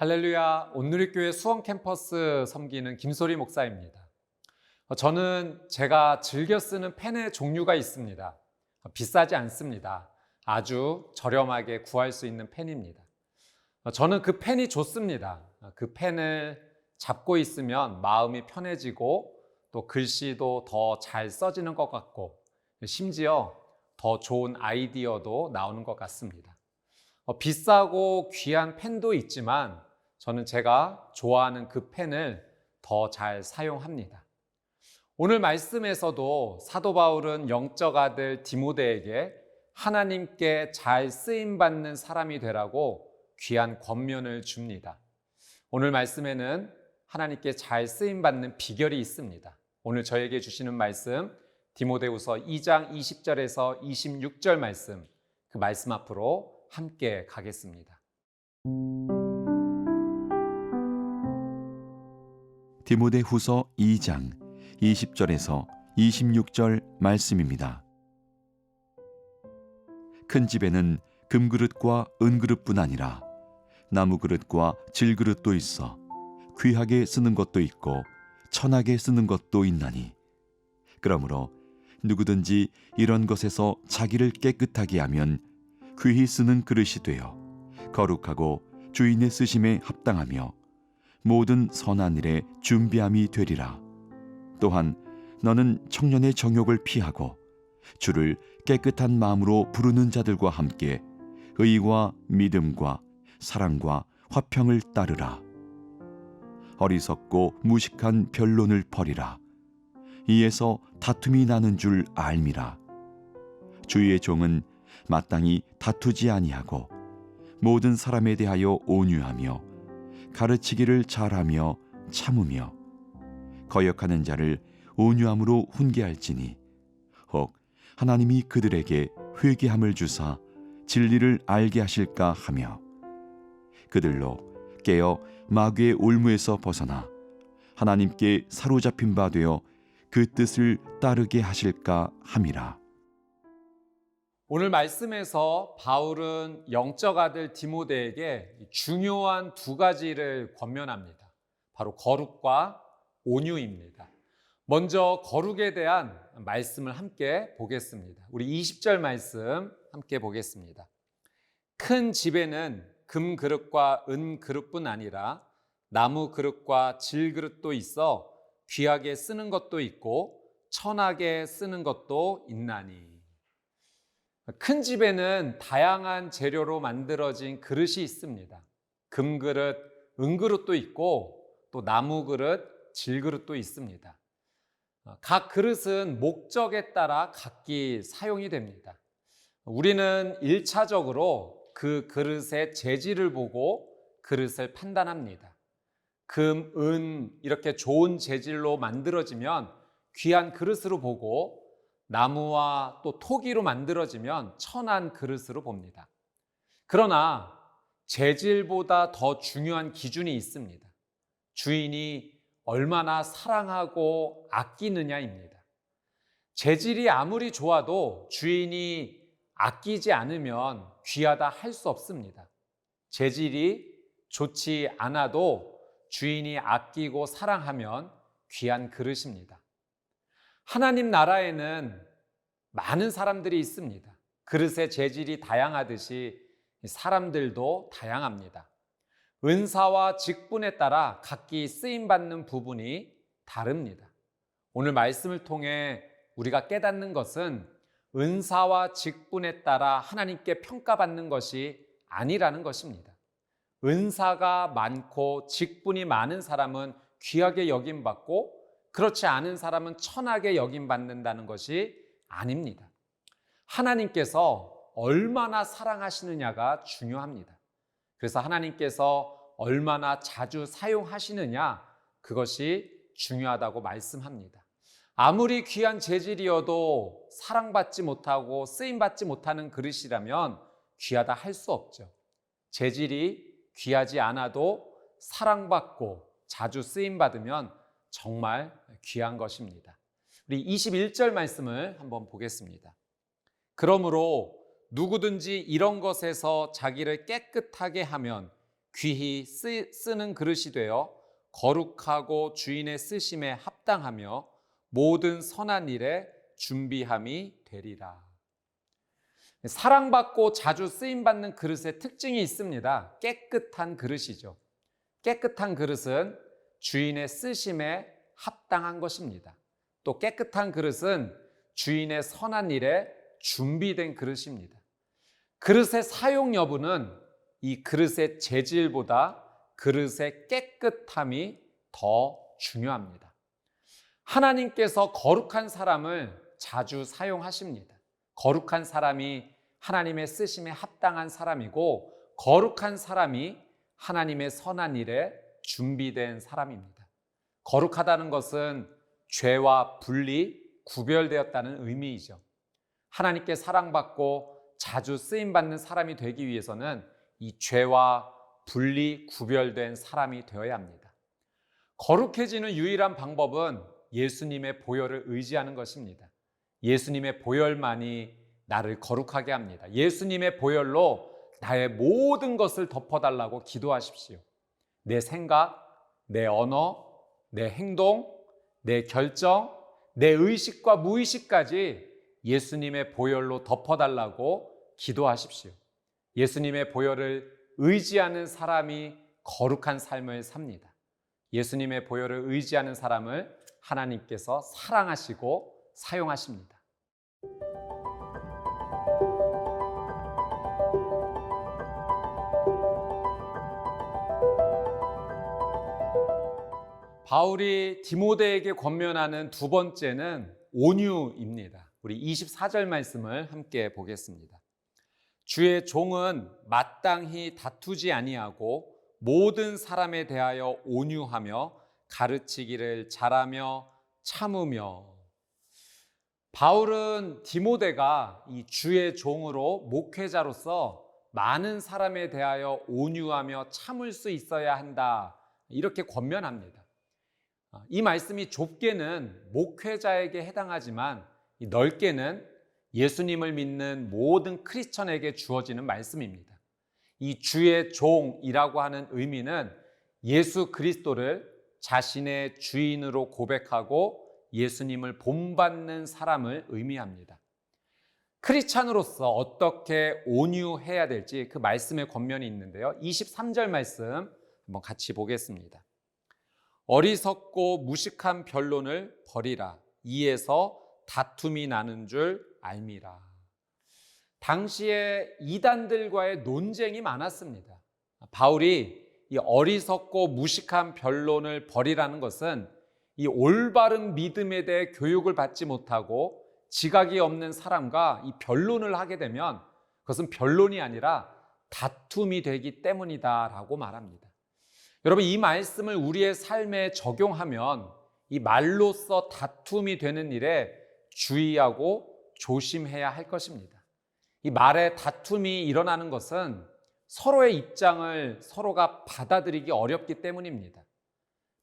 할렐루야 온누리교회 수원 캠퍼스 섬기는 김소리 목사입니다. 어, 저는 제가 즐겨 쓰는 펜의 종류가 있습니다. 어, 비싸지 않습니다. 아주 저렴하게 구할 수 있는 펜입니다. 어, 저는 그 펜이 좋습니다. 어, 그 펜을 잡고 있으면 마음이 편해지고 또 글씨도 더 잘 써지는 것 같고 심지어 더 좋은 아이디어도 나오는 것 같습니다. 어, 비싸고 귀한 펜도 있지만 저는 제가 좋아하는 그 펜을 더 잘 사용합니다. 오늘 말씀에서도 사도 바울은 영적 아들 디모데에게 하나님께 잘 쓰임 받는 사람이 되라고 귀한 권면을 줍니다. 오늘 말씀에는 하나님께 잘 쓰임 받는 비결이 있습니다. 오늘 저에게 주시는 말씀 디모데후서 2장 20절에서 26절 말씀 그 말씀 앞으로 함께 가겠습니다. 디모데 후서 2장 20절에서 26절 말씀입니다. 큰 집에는 금그릇과 은그릇뿐 아니라 나무그릇과 질그릇도 있어 귀하게 쓰는 것도 있고 천하게 쓰는 것도 있나니 그러므로 누구든지 이런 것에서 자기를 깨끗하게 하면 귀히 쓰는 그릇이 되어 거룩하고 주인의 쓰심에 합당하며 모든 선한 일에 준비함이 되리라. 또한 너는 청년의 정욕을 피하고 주를 깨끗한 마음으로 부르는 자들과 함께 의와 믿음과 사랑과 화평을 따르라. 어리석고 무식한 변론을 버리라. 이에서 다툼이 나는 줄 알미라. 주의 종은 마땅히 다투지 아니하고 모든 사람에 대하여 온유하며 가르치기를 잘하며 참으며 거역하는 자를 온유함으로 훈계할지니 혹 하나님이 그들에게 회개함을 주사 진리를 알게 하실까 하며 그들로 깨어 마귀의 올무에서 벗어나 하나님께 사로잡힌 바 되어 그 뜻을 따르게 하실까 함이라. 오늘 말씀에서 바울은 영적 아들 디모데에게 중요한 두 가지를 권면합니다. 바로 거룩과 온유입니다. 먼저 거룩에 대한 말씀을 함께 보겠습니다. 우리 20절 말씀 함께 보겠습니다. 큰 집에는 금 그릇과 은 그릇뿐 아니라 나무 그릇과 질 그릇도 있어 귀하게 쓰는 것도 있고 천하게 쓰는 것도 있나니. 큰 집에는 다양한 재료로 만들어진 그릇이 있습니다. 금그릇, 은그릇도 있고 또 나무그릇, 질그릇도 있습니다. 각 그릇은 목적에 따라 각기 사용이 됩니다. 우리는 1차적으로 그 그릇의 재질을 보고 그릇을 판단합니다. 금, 은 이렇게 좋은 재질로 만들어지면 귀한 그릇으로 보고 나무와 또 토기로 만들어지면 천한 그릇으로 봅니다. 그러나 재질보다 더 중요한 기준이 있습니다. 주인이 얼마나 사랑하고 아끼느냐입니다. 재질이 아무리 좋아도 주인이 아끼지 않으면 귀하다 할 수 없습니다. 재질이 좋지 않아도 주인이 아끼고 사랑하면 귀한 그릇입니다. 하나님 나라에는 많은 사람들이 있습니다. 그릇의 재질이 다양하듯이 사람들도 다양합니다. 은사와 직분에 따라 각기 쓰임 받는 부분이 다릅니다. 오늘 말씀을 통해 우리가 깨닫는 것은 은사와 직분에 따라 하나님께 평가받는 것이 아니라는 것입니다. 은사가 많고 직분이 많은 사람은 귀하게 여김받고 그렇지 않은 사람은 천하게 여김받는다는 것이 아닙니다. 하나님께서 얼마나 사랑하시느냐가 중요합니다. 그래서 하나님께서 얼마나 자주 사용하시느냐 그것이 중요하다고 말씀합니다. 아무리 귀한 재질이어도 사랑받지 못하고 쓰임받지 못하는 그릇이라면 귀하다 할 수 없죠. 재질이 귀하지 않아도 사랑받고 자주 쓰임받으면 정말 귀한 것입니다. 우리 21절 말씀을 한번 보겠습니다. 그러므로 누구든지 이런 것에서 자기를 깨끗하게 하면 귀히 쓰, 쓰는 그릇이 되어 거룩하고 주인의 쓰심에 합당하며 모든 선한 일에 준비함이 되리라. 사랑받고 자주 쓰임받는 그릇의 특징이 있습니다. 깨끗한 그릇이죠. 깨끗한 그릇은 주인의 쓰심에 합당한 것입니다. 또 깨끗한 그릇은 주인의 선한 일에 준비된 그릇입니다. 그릇의 사용 여부는 이 그릇의 재질보다 그릇의 깨끗함이 더 중요합니다. 하나님께서 거룩한 사람을 자주 사용하십니다. 거룩한 사람이 하나님의 쓰심에 합당한 사람이고 거룩한 사람이 하나님의 선한 일에 준비된 사람입니다. 거룩하다는 것은 죄와 분리, 구별되었다는 의미이죠. 하나님께 사랑받고 자주 쓰임 받는 사람이 되기 위해서는 이 죄와 분리, 구별된 사람이 되어야 합니다. 거룩해지는 유일한 방법은 예수님의 보혈을 의지하는 것입니다. 예수님의 보혈만이 나를 거룩하게 합니다. 예수님의 보혈로 나의 모든 것을 덮어달라고 기도하십시오. 내 생각, 내 언어, 내 행동, 내 결정, 내 의식과 무의식까지 예수님의 보혈로 덮어달라고 기도하십시오. 예수님의 보혈을 의지하는 사람이 거룩한 삶을 삽니다. 예수님의 보혈을 의지하는 사람을 하나님께서 사랑하시고 사용하십니다. 바울이 디모데에게 권면하는 두 번째는 온유입니다. 우리 24절 말씀을 함께 보겠습니다. 주의 종은 마땅히 다투지 아니하고 모든 사람에 대하여 온유하며 가르치기를 잘하며 참으며 바울은 디모데가 이 주의 종으로 목회자로서 많은 사람에 대하여 온유하며 참을 수 있어야 한다. 이렇게 권면합니다. 이 말씀이 좁게는 목회자에게 해당하지만 넓게는 예수님을 믿는 모든 크리스천에게 주어지는 말씀입니다. 이 주의 종이라고 하는 의미는 예수 그리스도를 자신의 주인으로 고백하고 예수님을 본받는 사람을 의미합니다. 크리스찬으로서 어떻게 온유해야 될지 그 말씀의 권면이 있는데요. 23절 말씀 한번 같이 보겠습니다. 어리석고 무식한 변론을 버리라. 이에서 다툼이 나는 줄 알미라. 당시에 이단들과의 논쟁이 많았습니다. 바울이 이 어리석고 무식한 변론을 버리라는 것은 이 올바른 믿음에 대해 교육을 받지 못하고 지각이 없는 사람과 이 변론을 하게 되면 그것은 변론이 아니라 다툼이 되기 때문이다라고 말합니다. 여러분 이 말씀을 우리의 삶에 적용하면 이 말로써 다툼이 되는 일에 주의하고 조심해야 할 것입니다. 이 말에 다툼이 일어나는 것은 서로의 입장을 서로가 받아들이기 어렵기 때문입니다.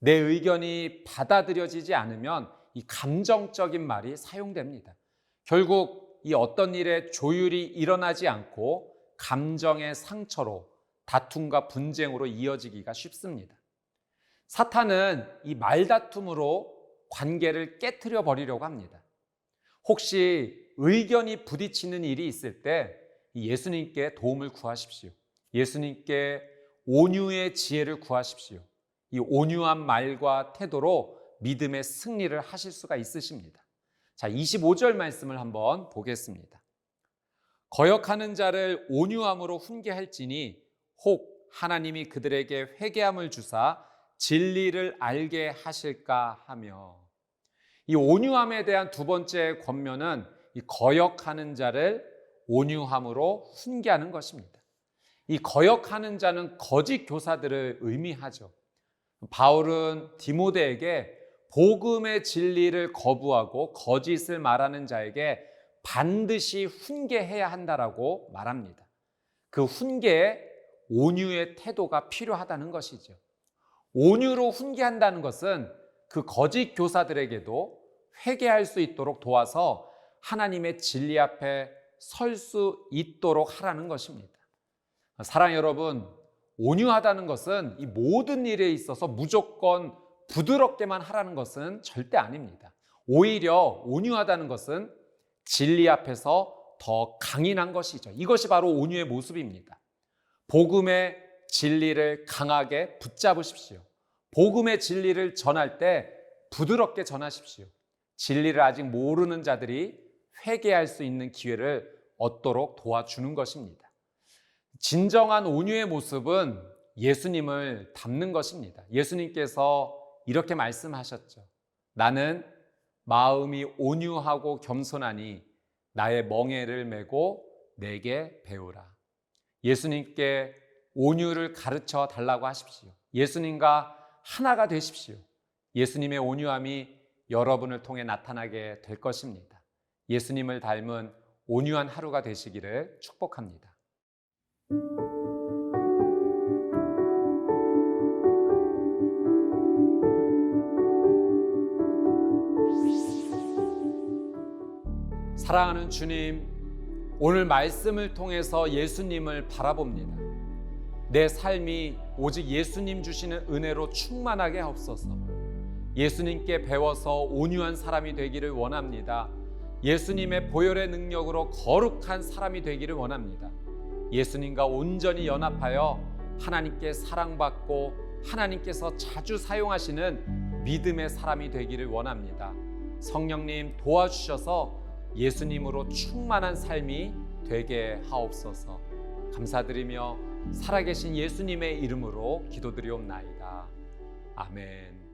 내 의견이 받아들여지지 않으면 이 감정적인 말이 사용됩니다. 결국 이 어떤 일에 조율이 일어나지 않고 감정의 상처로 다툼과 분쟁으로 이어지기가 쉽습니다. 사탄은 이 말다툼으로 관계를 깨뜨려 버리려고 합니다. 혹시 의견이 부딪히는 일이 있을 때 예수님께 도움을 구하십시오. 예수님께 온유의 지혜를 구하십시오. 이 온유한 말과 태도로 믿음의 승리를 하실 수가 있으십니다. 자, 25절 말씀을 한번 보겠습니다. 거역하는 자를 온유함으로 훈계할지니 혹 하나님이 그들에게 회개함을 주사 진리를 알게 하실까 하며 이 온유함에 대한 두 번째 권면은 이 거역하는 자를 온유함으로 훈계하는 것입니다. 이 거역하는 자는 거짓 교사들을 의미하죠. 바울은 디모데에게 복음의 진리를 거부하고 거짓을 말하는 자에게 반드시 훈계해야 한다라고 말합니다. 그 훈계에 온유의 태도가 필요하다는 것이죠. 온유로 훈계한다는 것은 그 거짓 교사들에게도 회개할 수 있도록 도와서 하나님의 진리 앞에 설 수 있도록 하라는 것입니다. 사랑 여러분, 온유하다는 것은 이 모든 일에 있어서 무조건 부드럽게만 하라는 것은 절대 아닙니다. 오히려 온유하다는 것은 진리 앞에서 더 강인한 것이죠. 이것이 바로 온유의 모습입니다. 복음의 진리를 강하게 붙잡으십시오. 복음의 진리를 전할 때 부드럽게 전하십시오. 진리를 아직 모르는 자들이 회개할 수 있는 기회를 얻도록 도와주는 것입니다. 진정한 온유의 모습은 예수님을 닮는 것입니다. 예수님께서 이렇게 말씀하셨죠. 나는 마음이 온유하고 겸손하니 나의 멍에를 메고 내게 배우라. 예수님께 온유를 가르쳐 달라고 하십시오. 예수님과 하나가 되십시오. 예수님의 온유함이 여러분을 통해 나타나게 될 것입니다. 예수님을 닮은 온유한 하루가 되시기를 축복합니다. 사랑하는 주님, 오늘 말씀을 통해서 예수님을 바라봅니다. 내 삶이 오직 예수님 주시는 은혜로 충만하게 하옵소서. 예수님께 배워서 온유한 사람이 되기를 원합니다. 예수님의 보혈의 능력으로 거룩한 사람이 되기를 원합니다. 예수님과 온전히 연합하여 하나님께 사랑받고 하나님께서 자주 사용하시는 믿음의 사람이 되기를 원합니다. 성령님 도와주셔서 예수님으로 충만한 삶이 되게 하옵소서. 감사드리며 살아계신 예수님의 이름으로 기도드리옵나이다. 아멘.